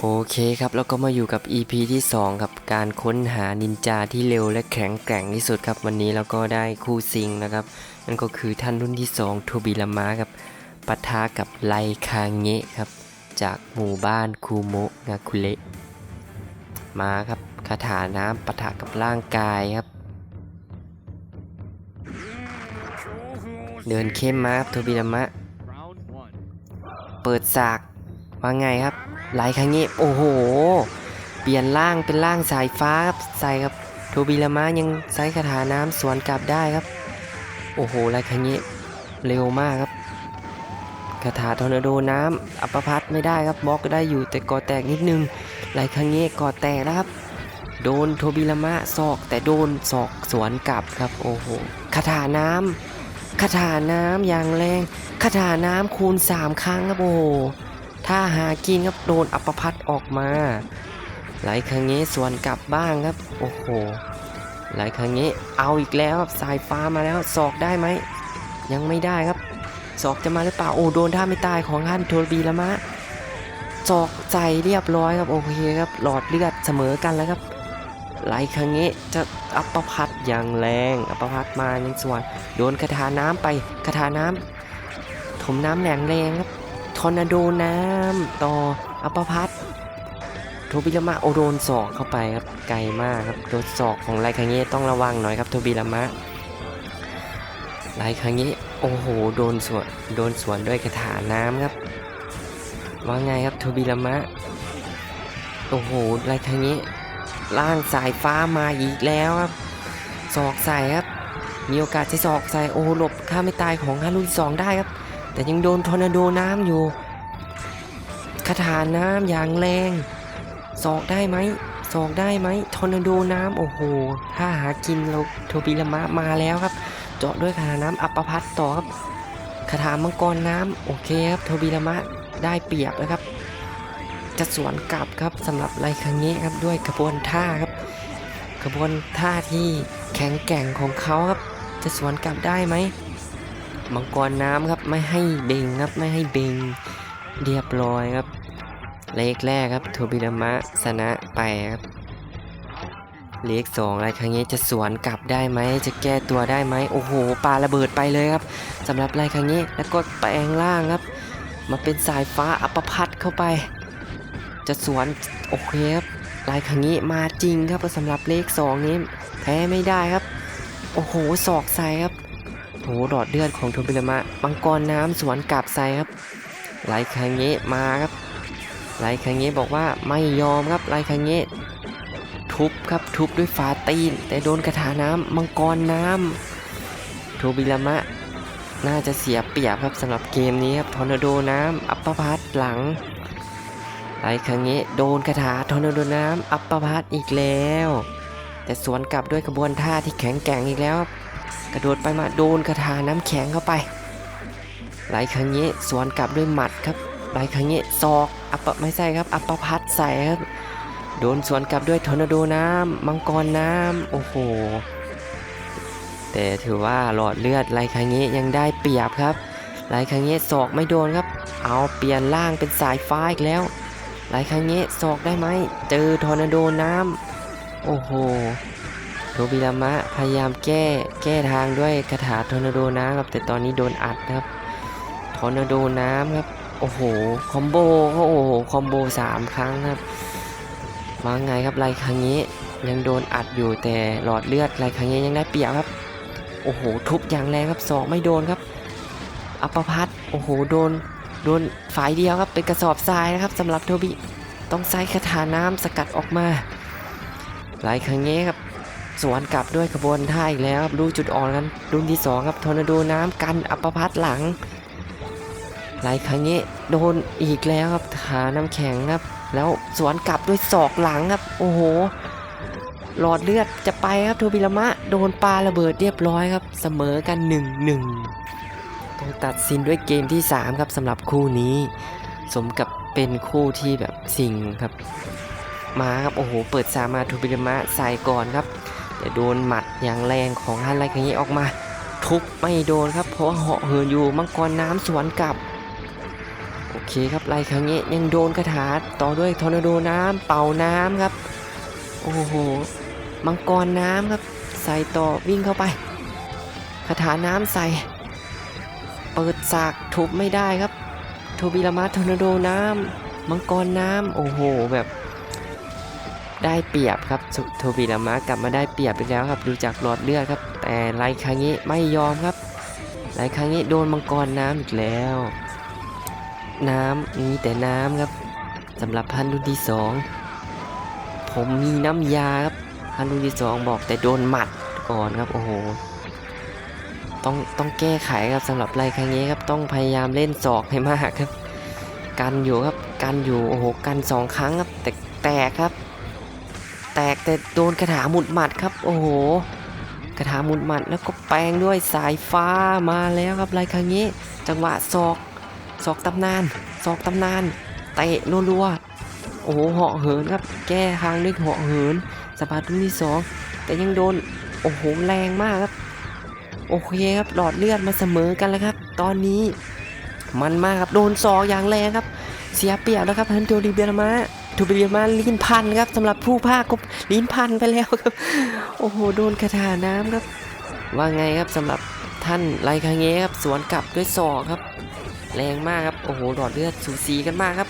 โอเคครับแล้วก็มาอยู่กับ EP ที่ 2 กับการค้นหานินจาที่เร็วและแข็งแกร่งที่สุดครับวันนี้เราก็ได้คู่ซิงนะครับนั่นก็คือท่านรุ่นที่2โทบิลามะครับปะทะกับไลคางเงะครับ จากหมู่บ้านคูโมะงาคุเระมาครับคาถาน้ำปะทะกับร่างกายครับ เดินเข้มมาครับโทบิลามะ เปิดสากว่าไงครับ ไหลครั้งนี้ โอ้โห เปลี่ยนร่างเป็นร่างสายฟ้าครับใส่ครับโทบิลามะยังใช้คาถาน้ำสวนกลับได้ครับ โอ้โหไหลครั้งนี้เร็วมากครับคาถาทอร์นาโดน้ำอัปพัดไม่ได้ครับบล็อกก็ได้อยู่แต่ก่อแตกนิดนึงไหลครั้งนี้ก่อแตกแล้วครับ โดนโทบิลามะศอกแต่โดนศอกสวนกลับครับโอ้โหคาถาน้ำคาถาน้ำอย่างแรงคาถาน้ำคูณ 3 ครั้งครับโอ้โห ถ้าหากินครับโดนอัปพัดออกมาไหลครั้งนี้สวนกลับบ้างครับ โอ้โหไหลครั้งนี้เอาอีกแล้วครับสายฟ้ามาแล้วศอกได้ไหมยังไม่ได้ครับศอกจะมาหรือเปล่าโอ้โดนท่าไม่ตายของท่านโทรบีละมะศอกใจเรียบร้อยครับโอเคครับหลอดเลือดเสมอกันแล้วครับไหลครั้งนี้จะอัปพัดอย่างแรงอัปพัดมายังส่วน โดนคาถาน้ำไปคาถาน้ำถมน้ำแรงแรงครับ อร์นาโดน้ำต่ออัปพัดโทบิลามะโอโดนศอกเข้าไปครับไกลมากครับโดนศอกของไรคังเงี้ต้องระวังหน่อยครับโทบิลามะไรคังเงี้โอ้โหโดนสวนโดนสวนด้วยคาถาน้ำครับ ว่าไงครับโทบิลามะโอ้โหไรคังเงี้ล่างสายฟ้ามาอีกแล้วครับศอกใส่ครับมีโอกาสใช้ศอกใส่โอ้หลบข้าไม่ตายของฮารุนสองได้ครับ แต่ยังโดนทอร์นาโดน้ำอยู่คาถาน้ำอย่างแรงศอกได้ไหมศอกได้ไหมทอร์นาโดน้ำโอ้โห ถ้าหากินเราโทบิลามะมาแล้วครับ เจาะด้วยคาถาน้ำอัปพัดต่อครับคาถามังกรน้ำโอเคครับโทบิลามะได้เปรียบแล้วครับ จะสวนกลับครับสำหรับไรคังเงะครับด้วยกระบวนท่าครับกระบวนท่าที่แข็งแกร่งของเขาครับ จะสวนกลับได้ไหม มังกรน้ำครับไม่ให้เบงครับไม่ให้เบงเรียบร้อยครับ เลขแรกครับโทบิรามะชนะไปครับเลขสองอะไรครั้งนี้จะสวนกลับได้ไหมจะแก้ตัวได้ไหมโอ้โหปาระเบิดไปเลยครับสำหรับไรครั้งนี้แล้วก็แปลงร่างครับ มาเป็นสายฟ้าอัปพัดเข้าไป จะสวนโอเคครับลายครั้งนี้มาจริงครับสำหรับเลขสองนี้แพ้ไม่ได้ครับ โอ้โหศอกใส่ครับ โหหลอดเลือดของโทบิลามะมังกรน้ำสวนกลับใส่ครับไลคังเงะมาครับไลคังเงะบอกว่าไม่ยอมครับไลคังเงะทุบครับทุบด้วยฝาตีน แต่โดนกระถาน้ำมังกรน้ำโทบิลามะน่าจะเสียเปรียบครับสำหรับเกมนี้ครับทอร์นาโดน้ำอัปปพัดหลังไลคังเงะโดนกระถาทอร์นาโดน้ำอัปปพัดอีกแล้ว แต่สวนกลับด้วยกระบวนท่าที่แข็งแกร่งอีกแล้วครับ กระโดดไปมาโดนคาถาน้ำแข็งเข้าไป หลายครั้งนี้สวนกลับด้วยหมัดครับ หลายครั้งนี้ศอกอัปปะไม่ใช่ครับ อัปปะพัดใส่ครับ โดนสวนกลับด้วยทอร์นาโดน้ำมังกรน้ำโอ้โห แต่ถือว่าหลอดเลือดหลายครั้งนี้ยังได้เปรียบครับ หลายครั้งนี้ศอกไม่โดนครับ เอาเปลี่ยนร่างเป็นสายฟ้าอีกแล้ว หลายครั้งนี้ศอกได้ไหมเจอทอร์นาโดน้ำโอ้โห โทบิรามะพยายามแก้แก้ทางด้วยคาถาทอร์นาโดน้ำครับ แต่ตอนนี้โดนอัดครับทอร์นาโดน้ำครับ โอ้โห คอมโบก็โอ้โห คอมโบสามครั้งครับมาไงครับไรครั้งนี้ยังโดนอัดอยู่แต่หลอดเลือดไรครั้งนี้ยังได้เปรียบครับ โอ้โห ทุบอย่างแรงครับสองไม่โดนครับ อัปพัดโอ้โห โดน โดนฝ่ายเดียวครับ เป็นกระสอบทรายนะครับสำหรับโทบิ ต้องใช้คาถาน้ำสกัดออกมาหลายครั้งนี้ครับ สวนกลับด้วยขบวนท่าอีกแล้วครับรู้จุดอ่อนกันรุ่นที่สองครับทอร์นาโดน้ำกันอัปพัดหลัง หลายครั้งนี้โดนอีกแล้วครับขาน้ำแข็งครับ แล้วสวนกลับด้วยศอกหลังครับ โอ้โห หลอดเลือดจะไปครับโทบิลามะโดนปลาระเบิดเรียบร้อยครับ เสมอกัน1นหนึ่งต้องตัดสินด้วยเกมที่ 3 ครับสำหรับคู่นี้ สมกับเป็นคู่ที่แบบสิงครับมาครับโอ้โหเปิดซามาทูบิลามะใส่ก่อนครับ แต่โดนหมัดอย่างแรงของฮันไรคังนี้ออกมา ทุบไม่โดนครับ เพราะเหาะเหินอยู่มังกรน้ำสวนกลับ โอเคครับไล่ครั้งนี้ยังโดนคาถาต่อด้วยทอร์นาโดน้ำเป่าน้ำครับ โอ้โหมังกรน้ำครับ ใส่ต่อวิ่งเข้าไปคาถาน้ำใส่ เปิดสากทุบไม่ได้ครับโทบิรามาทอร์นาโดน้ำมังกรน้ำโอ้โหแบบ ได้เปรียบครับโทบิรามะกลับมาได้เปรียบอีกแล้วครับ ดูจากหลอดเลือดครับ แต่ไรครั้งนี้ไม่ยอมครับไรครั้งนี้โดนมังกรน้ำอีกแล้ว น้ำมีแต่น้ำครับสำหรับพันธุ์รุ่นที่สองผมมีน้ำยาครับพันธุ์รุ่นที่สองบอกแต่โดนหมัดก่อนครับโอ้โหต้องต้องแก้ไขครับสำหรับไรครั้งนี้ครับต้องพยายามเล่นศอกให้มากครับ กันอยู่ครับกันอยู่โอ้โหกันสองครั้งครับแต่แตกครับ แต่โดนกระถาหมุดหมัดครับ โอ้โหกระถาหมุดหมัดแล้วก็แปลงด้วยสายฟ้ามาแล้วครับไรครั้งนี้ จังหวะศอกศอกตำนานศอกตำนานเตะรัวๆโอ้โหเหาะเหินครับ แก้ทางด้วยเหาะเหินสะพานรุ่นที่สองแต่ยังโดนโอ้โหแรงมากครับ โอเคครับหลอดเลือดมาเสมอกันแล้วครับ ตอนนี้มันมากครับโดนศอกอย่างแรงครับ เสียเปรียบแล้วครับฮันโตริเบียร์มา ทูเบียมาลิ้นพันครับสำหรับผู้ภาคก็ลิ้นพันไปแล้วครับ โอ้โหโดนคาถาน้ำครับ ว่าไงครับสำหรับท่านไรคาเงะครับสวนกลับด้วยศอกครับ แรงมากครับโอ้โหหลอดเลือดสูสีกันมากครับ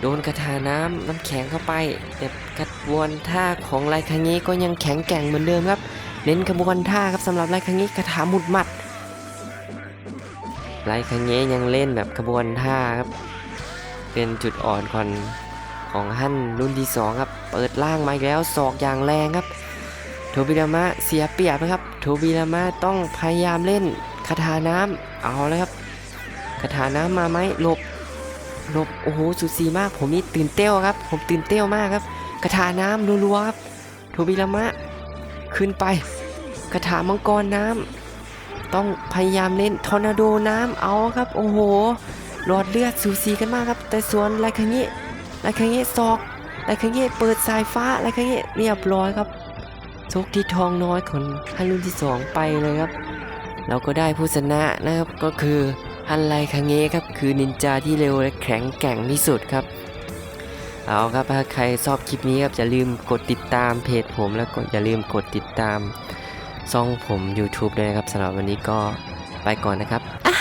โดนคาถาน้ำน้ำแข็งเข้าไปแต่กระบวนท่าของไรคาเงะก็ยังแข็งแกร่งเหมือนเดิมครับเน้นกระบวนท่าครับสำหรับไรคาเงะคาถาหมุดหมัดไรคาเงะยังเล่นแบบกระบวนท่าครับเป็นจุดอ่อนของ ของท่นรุ่นที่สองครับ เปิดล่างมาอีกแล้วศอกอย่างแรงครับ โทบิรามะเสียเปรียบนะครับ โทบิรามะต้องพยายามเล่นคาถาน้ำเอาแล้วครับคาถาน้ำมาไหมหลบหลบโอ้โหสุดสีมาก ผมนี่ตื่นเต้วครับ ผมตื่นเต้วมากครับคาถาน้ำรัวๆครับโทบิรามะขึ้นไปคาถามังกรน้ำต้องพยายามเล่นทอร์นาโดน้ำเอาครับ โอ้โหหลอดเลือดสูสีกันมากครับ แต่สวนไรคังเงะ ไรคังเงะศอกไรคังเงะเปิดสายฟ้าไรคังเงะเรียบร้อยครับชกที่ทองน้อยของฮันรุ่นที่สองไปเลยครับ เราก็ได้ผู้ชนะนะครับก็คือฮันไรคังเงะครับคือนินจาที่เร็วและแข็งแกร่งที่สุดครับเอาครับถ้าใครชอบคลิปนี้ครับอย่าลืมกดติดตามเพจผมแล้วก็อย่าลืมกดติดตามช่องผม YouTube ด้วยนะครับสำหรับวันนี้ก็ไปก่อนนะครับอ่า